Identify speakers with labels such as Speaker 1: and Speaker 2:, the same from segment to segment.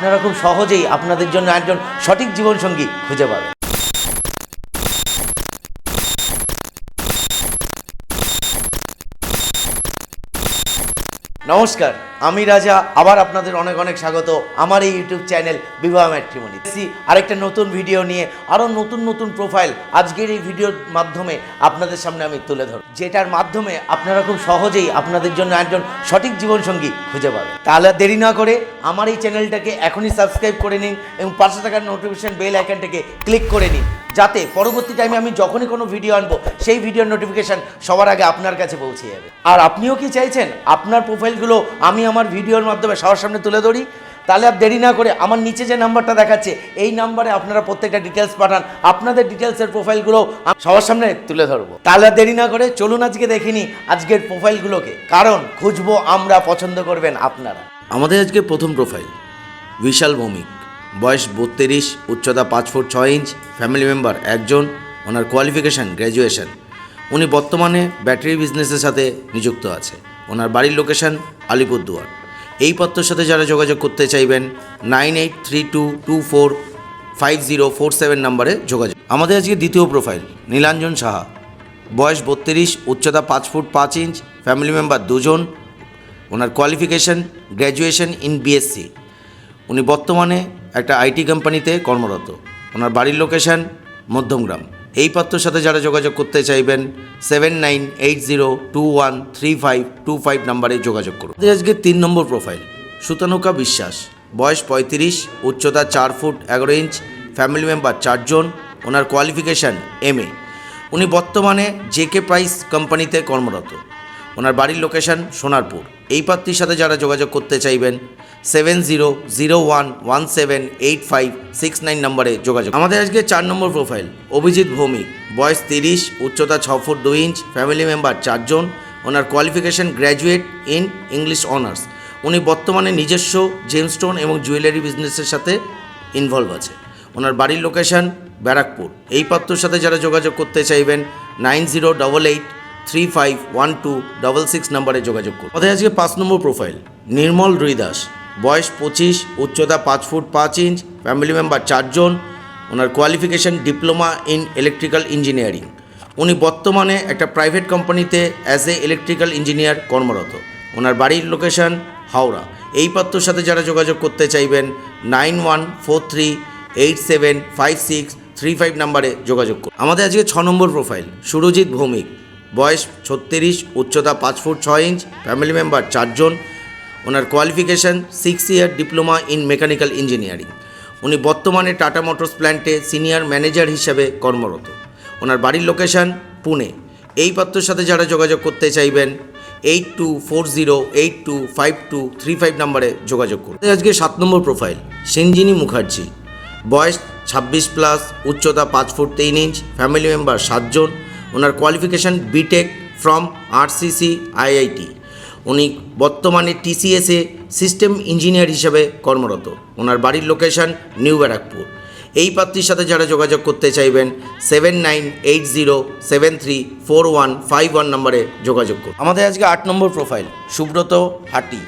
Speaker 1: আপনারা খুব সহজেই আপনাদের জন্য একজন সঠিক জীবনসঙ্গী খুঁজে পাবেন। নমস্কার, আমি রাজা, আবার আপনাদের অনেক অনেক স্বাগত আমার এই ইউটিউব চ্যানেল বিবাহ ম্যাট্রিমনি আরেকটা নতুন ভিডিও নিয়ে, আরও নতুন নতুন প্রোফাইল আজকের এই ভিডিওর মাধ্যমে আপনাদের সামনে আমি তুলে ধরব। যেটার মাধ্যমে আপনারা খুব সহজেই আপনাদের জন্য একজন সঠিক জীবনসঙ্গী খুঁজে পাবেন। তাহলে দেরি না করে আমার এই চ্যানেলটাকে এখনই সাবস্ক্রাইব করে নিন এবং পাঁচশো টাকার নোটিফিকেশন বেল আইকনটাকে ক্লিক করে নিন। যাতে পরবর্তী টাইমে আমি যখনই কোনো ভিডিও আনব, সেই ভিডিওর নোটিফিকেশন সবার আগে আপনার কাছে পৌঁছে যাবে। আর আপনিও কি চাইছেন? আপনার প্রোফাইলগুলো আমি আমার ভিডিওর মাধ্যমে সবার সামনে তুলে ধরি? তাহলে আর দেরি না করে আমার নিচে যে নাম্বারটা দেখাচ্ছে, এই নাম্বারে আপনারা প্রত্যেকটা ডিটেলস পাঠান। আপনাদের ডিটেলসের প্রোফাইলগুলো সবার সামনে তুলে ধরবো। তাহলে আর দেরি না করে চলুন আজকে দেখিনি আজকের প্রোফাইলগুলোকে কারণ খুঁজবো আমরা পছন্দ করবেন আপনারা।
Speaker 2: আমাদের আজকে প্রথম প্রোফাইল বিশাল ভৌমিক। বয়স বত্রিশ, উচ্চতা পাঁচ ফুট ছয় ইঞ্চ ফ্যামিলি মেম্বার একজন, ওনার কোয়ালিফিকেশান গ্র্যাজুয়েশন উনি বর্তমানে ব্যাটারি বিজনেসের সাথে নিযুক্ত আছে। ওনার বাড়ির লোকেশন আলিপুরদুয়ার। এই পত্রের সাথে যারা যোগাযোগ করতে চাইবেন nine eight three two two four five zero four seven নাম্বারে যোগাযোগ। আমাদের আজকে দ্বিতীয় প্রোফাইল নীলাঞ্জন সাহা। বয়স বত্রিশ, উচ্চতা পাঁচ ফুট পাঁচ ইঞ্চ ফ্যামিলি মেম্বার দুজন। ওনার কোয়ালিফিকেশন গ্র্যাজুয়েশন ইন বিএসসি উনি বর্তমানে একটা আইটি কোম্পানিতে কর্মরত। ওনার বাড়ির লোকেশন মধ্যমগ্রাম। এই পাত্রর সাথে যারা যোগাযোগ করতে চাইবেন seven nine eight zero two one three five two five নাম্বারে যোগাযোগ করুন। আজকে তিন নম্বর প্রোফাইল সুতানুকা বিশ্বাস। বয়স পঁয়ত্রিশ, উচ্চতা চার ফুট এগারো ইঞ্চ ফ্যামিলি মেম্বার চারজন, ওনার কোয়ালিফিকেশান এম এ উনি বর্তমানে জেকে প্রাইস কোম্পানিতে কর্মরত। ওনার বাড়ির লোকেশন সোনারপুর। এই পাত্রীর সাথে যারা যোগাযোগ করতে চাইবেন seven zero zero one one seven eight five six nine নম্বরে যোগাযোগ। আমাদের আজকে চার নম্বর প্রোফাইল অভিজিৎ ভৌমিক। বয়স তিরিশ, উচ্চতা ছ ফুট দুই ইঞ্চ ফ্যামিলি মেম্বার চারজন। ওনার qualification graduate in English honours উনি বর্তমানে নিজস্ব জেমস্টোন এবং জুয়েলারি বিজনেসের সাথে ইনভলভ আছে। ওনার বাড়ির লোকেশন ব্যারাকপুর। এই পাত্রর সাথে যারা যোগাযোগ করতে চাইবেন nine zero double eight three five one two double six নাম্বারে যোগাযোগ করুন। আমাদের আজকে পাঁচ নম্বর প্রোফাইল নির্মল রুইদাস বয়স পঁচিশ, উচ্চতা পাঁচ ফুট পাঁচ ইঞ্চ ফ্যামিলি মেম্বার চারজন, ওনার qualification diploma in electrical engineering উনি বর্তমানে একটা প্রাইভেট কোম্পানিতে অ্যাজ এ ইলেকট্রিক্যাল ইঞ্জিনিয়ার কর্মরত। ওনার বাড়ির লোকেশন হাওড়া। এই পাত্রর সাথে যারা যোগাযোগ করতে চাইবেন nine one four three eight seven five six three five নাম্বারে যোগাযোগ করুন। আমাদের আজকে ছ নম্বর প্রোফাইল সুরজিৎ ভৌমিক। বয়স ছত্রিশ, উচ্চতা পাঁচ ফুট ছয় ইঞ্চ ফ্যামিলি মেম্বার চারজন। ওনার qualification six year diploma in mechanical engineering উনি বর্তমানে টাটা মোটরস প্ল্যান্টে সিনিয়র ম্যানেজার হিসেবে কর্মরত। ওনার বাড়ির লোকেশন পুনে। এই পাত্রর সাথে যারা যোগাযোগ করতে চাইবেন eight two four zero eight two five two three five নাম্বারে যোগাযোগ করুন। আজকে সাত নম্বর প্রোফাইল সিঞ্জিনী মুখার্জি। বয়স ছাব্বিশ প্লাস উচ্চতা পাঁচ ফুট তিন ইঞ্চ ফ্যামিলি মেম্বার সাতজন। ওনার qualification BTech from RCC IIT উনি বর্তমানে টিসিএসে সিস্টেম ইঞ্জিনিয়ার হিসেবে কর্মরত। ওনার বাড়ির লোকেশন নিউ ব্যারাকপুর এই পাত্রীর সাথে যারা যোগাযোগ করতে চাইবেন seven nine eight zero seven three four one five one নম্বরে যোগাযোগ করুন। আমাদের আজকে আট নম্বর প্রোফাইল সুব্রত হাটি।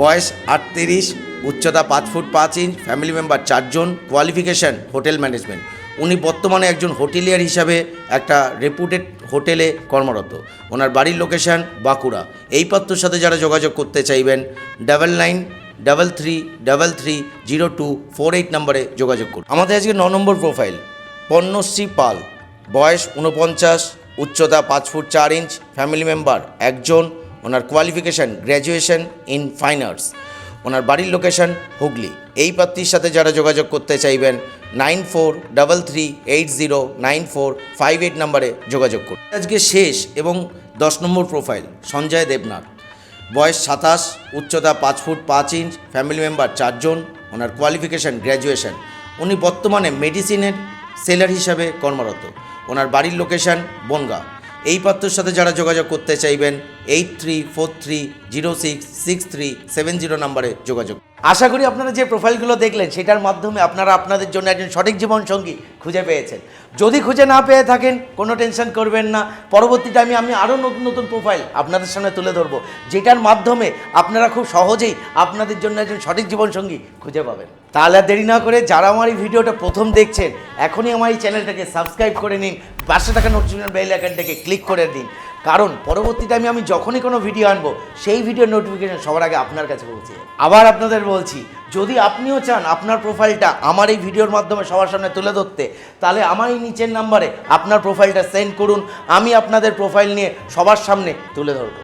Speaker 2: বয়স আটত্রিশ, উচ্চতা পাঁচ ফুট পাঁচ ইঞ্চ ফ্যামিলি মেম্বার চারজন কোয়ালিফিকেশন হোটেল ম্যানেজমেন্ট উনি বর্তমানে একজন হোটেলিয়ার হিসাবে একটা রেপুটেড হোটেলে কর্মরত। ওনার বাড়ির লোকেশন বাঁকুড়া। এই পাত্রর সাথে যারা যোগাযোগ করতে চাইবেন double nine double three double three zero two four eight নম্বরে যোগাযোগ করুন। আমাদের আজকে ন নম্বর প্রোফাইল পণ্যশ্রী পাল। বয়স উনপঞ্চাশ উচ্চতা পাঁচ ফুট চার ইঞ্চ ফ্যামিলি মেম্বার একজন। ওনার qualification graduation in fine arts ওনার বাড়ির লোকেশন হুগলি। এই পাত্রীর সাথে যারা যোগাযোগ করতে চাইবেন nine four double three eight zero nine four five eight নাম্বারে যোগাযোগ করুন। আজকে শেষ এবং দশ নম্বর প্রোফাইল সঞ্জয় দেবনাথ। বয়স সাতাশ, উচ্চতা পাঁচ ফুট পাঁচ ইঞ্চ ফ্যামিলি মেম্বার চারজন, ওনার কোয়ালিফিকেশান গ্র্যাজুয়েশন উনি বর্তমানে মেডিসিনের সেলার হিসাবে কর্মরত। ওনার বাড়ির লোকেশন বনগা। এই পাত্রর সাথে যারা যোগাযোগ করতে চাইবেন eight three four three zero six six three seven zero নাম্বারে যোগাযোগ
Speaker 1: আশা করি আপনারা যে প্রোফাইলগুলো দেখলেন সেটার মাধ্যমে আপনারা আপনাদের জন্য একজন সঠিক জীবনসঙ্গী খুঁজে পেয়েছেন। যদি খুঁজে না পেয়ে থাকেন, কোনো টেনশন করবেন না। পরবর্তী টাইমে আমি আরও নতুন নতুন প্রোফাইল আপনাদের সামনে তুলে ধরবো। যেটার মাধ্যমে আপনারা খুব সহজেই আপনাদের জন্য একজন সঠিক জীবনসঙ্গী খুঁজে পাবেন। তাহলে আর দেরি না করে যারা আমার এই ভিডিওটা প্রথম দেখছেন, এখনই আমার এই চ্যানেলটাকে সাবস্ক্রাইব করে নিন পাঁচশো টাকা নোটিফিকেশন বেল আইকনটাকে ক্লিক করে দিন। কারণ পরবর্তী টাইমে আমি যখনই কোনো ভিডিও আনব, সেই ভিডিওর নোটিফিকেশন সবার আগে আপনার কাছে পৌঁছে আবার আপনাদের বলছি যদি আপনিও চান আপনার প্রোফাইলটা আমার এই ভিডিওর মাধ্যমে সবার সামনে তুলে ধরতে, তাহলে আমার এই নিচের নাম্বারে আপনার প্রোফাইলটা সেন্ড করুন, আমি আপনাদের প্রোফাইল নিয়ে সবার সামনে তুলে ধরবো।